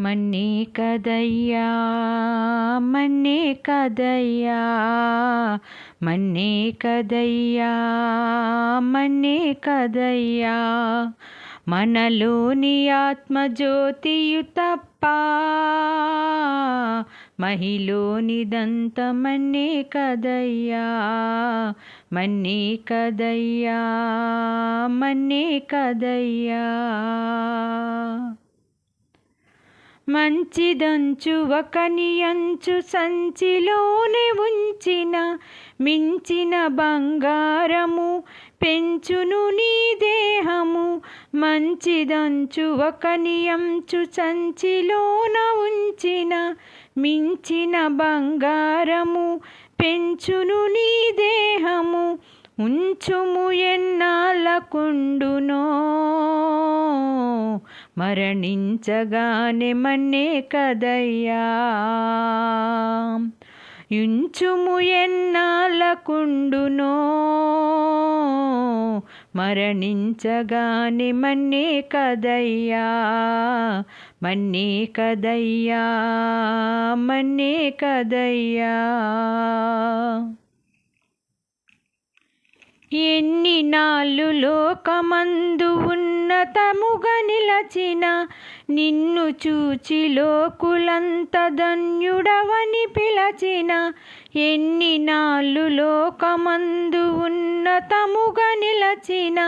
మన్నే కదయ్యా మన్నే కదయ్యా మన్నే కదయ్యా మన్నే కదయ్యా. మనలోని ఆత్మజ్యోతియు తప్ప మహిలోనిదంత మన్నే కదయ్యా మన్నే కదయ్యా మన్నే కదయ్యా. మంచిదంచు ఒకని అంచు సంచిలోనే ఉంచిన మించిన బంగారము పెంచును నీ దేహము. మంచిదంచు ఒకని అంచు సంచిలోన ఉంచిన మించిన బంగారము పెంచును నీ దేహము. ఉంచుము ఎన్నాళ్ళకుండునో. మరణించగానే మన్నే కదయ్యా. యుంచుము ఎన్నాళ్ళకుండునో మరణించగానే మన్నే కదయ్యా. మన్నే కదయ్యా మన్నే కదయ్యా. ఎన్ని నాళ్ళు లోకమందు ఉన్నతముగని నిలచిన నిన్ను చూచి లోకులంత ధన్యుడవని పిలచిన ఎన్ని నాళ్ళు లోకమందు ఉన్నతముగా నిలచిన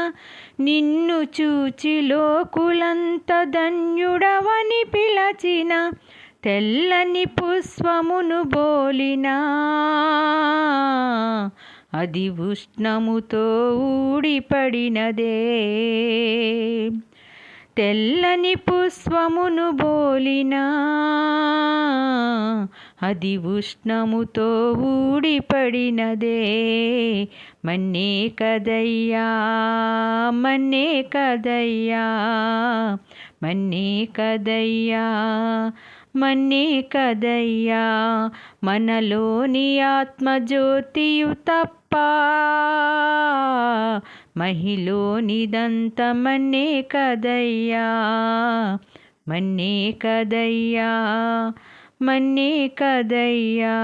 నిన్ను చూచి లోకులంత ధన్యుడవని పిలచిన తెల్లని పుష్పమును బోలినా అది ఉష్ణముతో ఊడిపడినదే. తెల్లని పుష్పమును బోలినా అది ఉష్ణముతో ఊడిపడినదే. మన్నే కదయ్యా మన్నే కదయ్యా మన్నే కదయ్యా మన్నే కదయ్యా. మనలోని ఆత్మజ్యోతియు తప్ప మహిలోనిదంత మన్నే కదయ్యా మన్నే కదయ్యా మన్నే కదయ్యా.